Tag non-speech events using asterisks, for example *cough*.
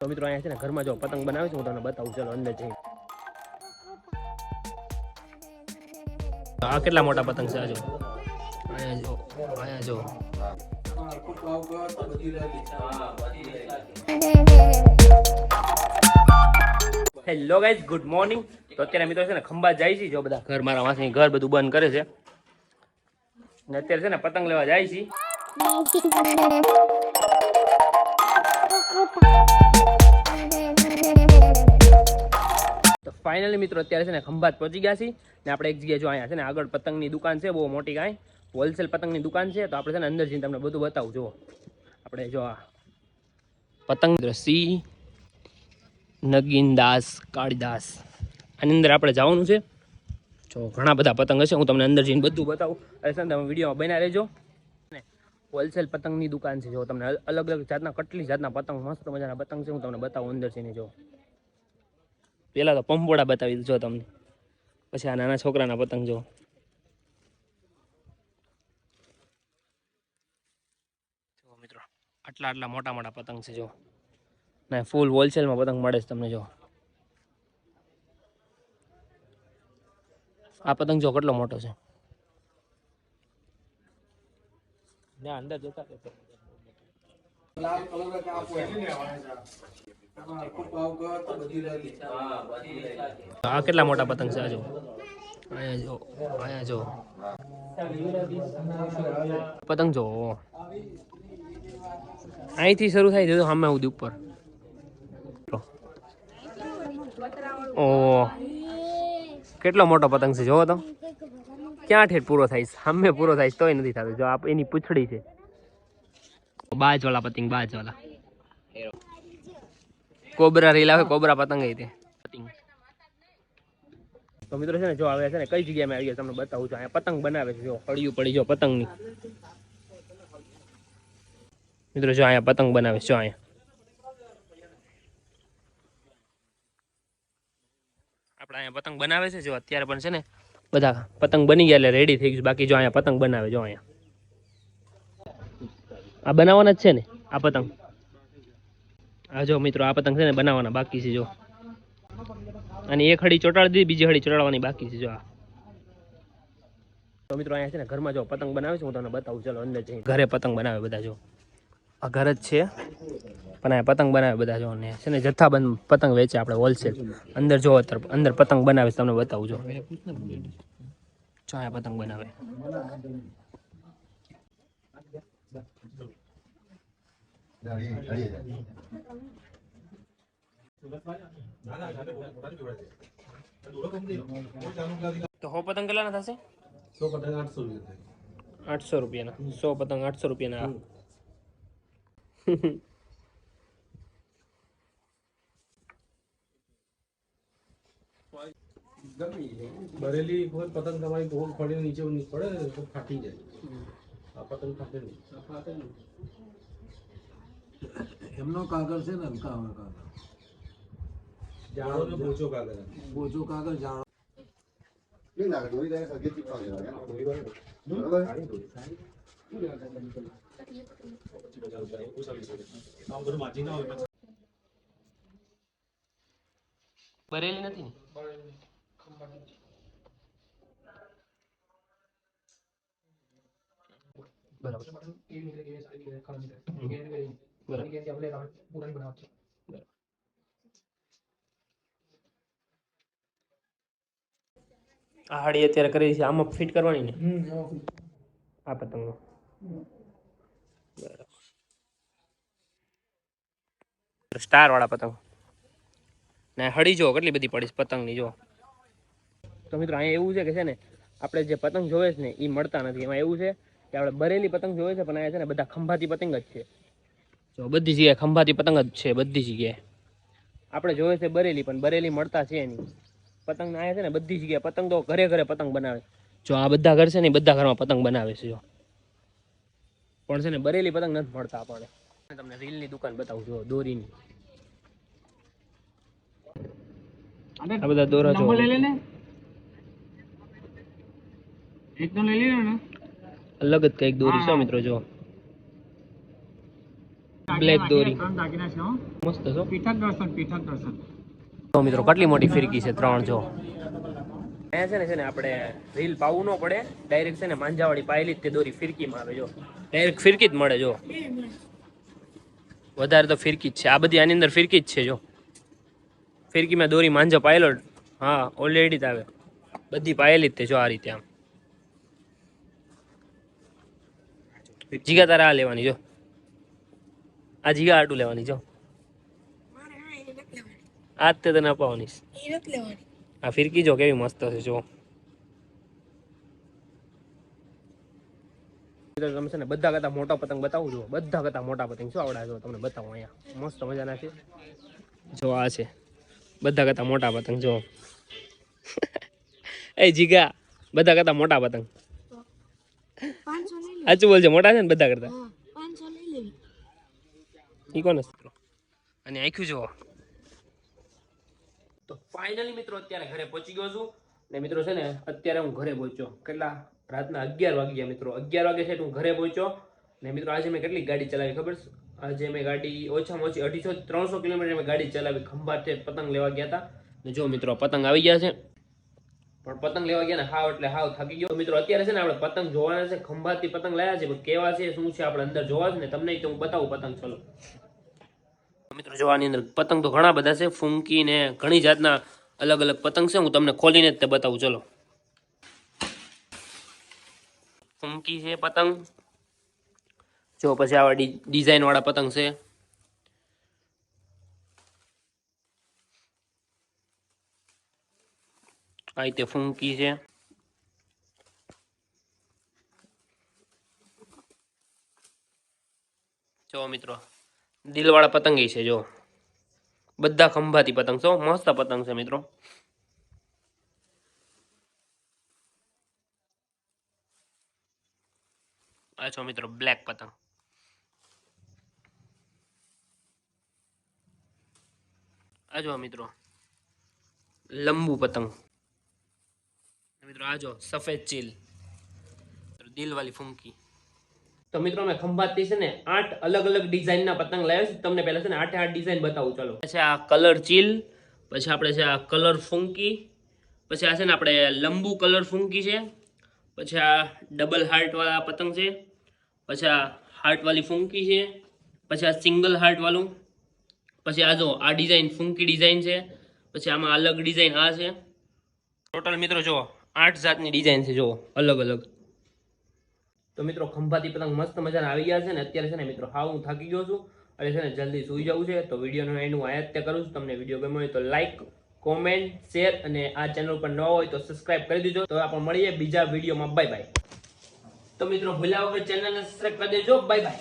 તો મિત્રો, અહીંયા છે ને ઘરમાં જો પતંગ બનાવે છે, હું તમને બતાવું, ચલો અંદર જઈ આ કેટલા મોટા પતંગ છે, આ જો? અહીંયા જો હેલો ગાઈઝ ગુડ મોર્નિંગ તો અત્યારે મિત્રો છે ને ખંભા જાય છે, જો બધા ઘર, મારા વાસી ઘર બધું બંધ કરે છે. ને અત્યારે છે ને પતંગ લેવા જાય છે. ફાઇનલી મિત્રો, અત્યારે છે ને ખંભાત પહોંચી ગયા છીએ ને આપણે એક જગ્યાએ જો અહીંયા છે ને આગળ પતંગની દુકાન છે, બહુ મોટી કાંઈ હોલસેલ પતંગની દુકાન છે, તો આપણે છે ને અંદર જઈને તમને બધું બતાવું, જુઓ. આપણે જો આ પતંગ દ્રસી નગીનદાસ, કાળીદાસ, આની અંદર આપણે જવાનું છે. જો ઘણા બધા પતંગ હશે, હું તમને અંદર જઈને બધું બતાવું. છે ને તમે વિડીયોમાં બન્યા રહેજો. હોલસેલ પતંગની દુકાન છે, જો તમને અલગ અલગ જાતના, કેટલી જાતના પતંગ, મસ્ત મજાના પતંગ છે, હું તમને બતાવું, અંદર જઈને જો. પહેલાં તો પંપોડા બતાવી દઉં જો તમને. પછી આ નાના છોકરાના પતંગ જો મિત્રો, આટલા આટલા મોટા મોટા પતંગ છે જો ને ફૂલ હોલસેલમાં પતંગ મળે છે તમને જો આ પતંગ જો કેટલો મોટો છે. ના, અંદર જતા આ કેટલા મોટા પતંગ છે આ જો? અહીંયા જો અહીંયા જો. પતંગ જો અહીંથી શરૂ થાય છે તો સામે સુધી ઉપર. ઓ. કેટલો મોટો પતંગ છે જોવો તો. ક્યાં ઠેર પૂરો થાય સામે પૂરો થાય તોય નથી થતો. જો આપ એની પૂછડી છે. બાજ વાળા પતંગ બાજ વાળા કોબરા રીલ આવે કોબરા પતંગ એ પતંગ. તો મિત્રો છે ને જો આવે છે ને કઈ જગ્યામાં આવી ગયા તમને બતાવું છું. અહીંયા પતંગ બનાવે છે જો હળિયું પડી જો પતંગની. મિત્રો જો અહીંયા પતંગ બનાવે છે જો અહીંયા. આપણે અહીંયા પતંગ બનાવે છે જો અત્યારે પણ છે ને બધા પતંગ બની ગયા એટલે રેડી થઈ ગયું બાકી જો અહીંયા પતંગ બનાવે જો અહીંયા. આ બનાવવાના જ છે ને? આ પતંગ. આ જો મિત્રો, આ પતંગ છે ને બનાવવાના, બાકી છે જો. અને એક હળી ચોટાડી દીધી, બીજી હળી ચોટાડવાની બાકી છે જો આ. તો મિત્રો, અહીંયા છે ને ઘરમાં જો પતંગ બનાવે છે, હું તમને બતાવું, ચલો અંદર જઈ ઘરે પતંગ બનાવે બધા જો. આ ઘર જ છે, પણ અહીંયા પતંગ બનાવે બધા જો. ને છે ને જથ્થાબંધ પતંગ વેચે આપણે હોલસેલ. અંદર જો અંદર પતંગ બનાવે તમને બતાવું જો અહીંયા પતંગ બનાવે. તો હો પતંગ કેટલાના થશે? સો પતંગ આઠસો રૂપિયા આઠસો રૂપિયાના. સો પતંગ આઠસો રૂપિયાના. બરેલી પતંગ તમારી બહુ ફળીને નીચે પડે તો ફાટી જાય. આ પતંગ ફાટે નહીં. એમનો કાગળ છે ને કાગળ કાગળ. જાણો ને કાગળ બોચો કાગળ જાણો. બરેલી નથી ને? બરાબર. બરાબર આ હાડી અત્યારે કરી છે. આમાં ફિટ કરવાની ને? આ પતંગ. સ્ટાર વાળા પતંગ. ને હળી જો કેટલી બધી પડી પતંગ પતંગની જો. તો મિત્રો અહીંયા એવું છે કે છે ને આપણે જે પતંગ જોવે છે ને એ મળતા નથી. એમાં એવું છે કે આપણે બરેલી પતંગ જોવે છે પણ અહીંયા છે ને બધા ખંભાતી પતંગ જ છે. જો બધી જગ્યાએ ખંભાતી પતંગ જ છે બધી જગ્યાએ. આપણે જોઈએ છે બરેલી પણ બરેલી મળતા છે નહીં. પતંગ અહીંયા છે ને બધી જગ્યાએ પતંગ તો ઘરે ઘરે પતંગ બનાવે. જો આ બધા ઘર છે ને બધા ઘરમાં પતંગ બનાવે છે જો. પણ છે ને બરેલી પતંગ નથી મળતા આપણને. તમને રીલની દુકાન બતાવું જો દોરીની. આ બધા દોરા જો. અલગ જ કંઈક દોરી છે મિત્રો જો. બ્લેક દોરી. મસ્ત છો પીઠક દર્શન પીઠક દર્શન તો મિત્રો કેટલી મોટી ફિરકી છે ત્રણ જો. અહીંયા છે ને છે ને આપણે રીલ પાવું ન પડે. ડાયરેક્ટ છે ને માંજાવાળી પાયેલી જ તે દોરી ફિરકીમાં આવે જો. ડાયરેક્ટ ફિરકી જ મળે જો. વધારે તો ફિરકી જ છે. આ બધી આની અંદર ફિરકી જ છે જો. ફિરકીમાં દોરી માંજો પાયેલો હા ઓલરેડી જ આવે. બધી પાયેલી જ તે જો આ રીતે આમ. જીગા તારા આ લેવાની જો. આ જીગા આટું લેવાની જો. આ જ તે તને અપાવવાની. આ ફિરકી જો કેવી મસ્ત છે જો તમે છે ને બધા કરતા મોટા પતંગ બતાવું જો બધા કરતા મોટા પતંગ. શું આવડા જો તમને બતાવું અહીંયા. મસ્ત મજાના છે. જો આ છે. બધા કરતા મોટા પતંગ જો *laughs* એ જીગા બધા કરતા મોટા પતંગ. સાચું બોલજો મોટા છે ને બધા કરતા? ઈ કોને અને આખ્યું જુઓ. તો ફાઇનલી મિત્રો અત્યારે ઘરે પહોંચી ગયો છું. ને મિત્રો છે ને અત્યારે હું ઘરે પહોંચ્યો. કેટલા? રાતના અગિયાર વાગ્યા મિત્રો. અગિયાર વાગે છે હું ઘરે પહોંચ્યો. ને મિત્રો આજે મેં કેટલી ગાડી ચલાવી ખબર છે? આજે મેં ગાડી ઓછામાં ઓછી અઢીસો ત્રણસો કિલોમીટર મેં ગાડી ચલાવી. ખંભાતે પતંગ લેવા ગયા હતા ને જો મિત્રો પતંગ આવી ગયા છે. પણ પતંગ લેવા ગયા ને હાવ એટલે હાવ થાકી ગયો. મિત્રો અત્યારે છે ને આપણે પતંગ જોવાના છે. ખંભાતથી પતંગ લાયા છે. પણ કેવા છે? શું છે? આપણે અંદર જોવા છે ને. તમને તો હું બતાવું પતંગ ચલો. મિત્રો, જોવાની અંદર પતંગ તો ઘણા બધા છે. ફૂંકી ને ઘણી જાતના અલગ અલગ પતંગ છે. હું તમને ખોલીને જ તે બતાવું. ચલો. ફૂંકી છે પતંગ. જો, પછી આવા ડિઝાઇન વાળા પતંગ છે. આ રીતે ફૂંકી છે. જો, મિત્રો. દિલવાળા પતંગ છે, જો. બધા ખંભાતી પતંગ છો મસ્ત પતંગ છે, મિત્રો. આ છો, મિત્રો, બ્લેક પતંગ. આ જો, મિત્રો, લંબુ પતંગ. મિત્રો, આ જો, સફેદ ચીલ. દિલવાળી ફૂંકી. તો મિત્રો મેં ખંભાતથી છે ને આઠ અલગ અલગ ડિઝાઇનના પતંગ લાવ્યા છે. તમને પહેલાં છે ને આઠે આઠ ડિઝાઇન બતાવું. ચાલો. પછી આ કલર ચીલ, પછી આપણે છે આ કલર ફૂંકી, પછી આ છે ને આપણે લંબુ કલર ફૂંકી છે, પછી આ ડબલ હાર્ટવાળા પતંગ છે, પછી આ હાર્ટવાળી ફૂંકી છે, પછી આ સિંગલ હાર્ટવાળું, પછી આ જો આ ડિઝાઇન ફૂંકી ડિઝાઇન છે, પછી આમાં અલગ ડિઝાઇન આ છે. ટોટલ મિત્રો જો આઠ જાતની ડિઝાઇન છે જો અલગ અલગ. તો મિત્રો, ખંભાતી પતંગ મસ્ત મજાના આવી ગયા છે ને, અત્યારે છે ને મિત્રો, હા, હું થાકી ગયો છું, અને છે ને જલ્દી સૂઈ જવું છે, તો વિડીયોનો એનું આયાત તે કરું છું. તમને વીડિયો ગમ્યો હોય તો લાઈક કોમેન્ટ શેર અને આ ચેનલ પર ન હોય તો સબસ્ક્રાઇબ કરી દેજો. તો આપણે મળીએ બીજા વિડીયોમાં. બાય બાય તો મિત્રો, ભૂલ્યા વગર ચેનલને સબસ્ક્રાઇબ કરી દેજો. Bye bye.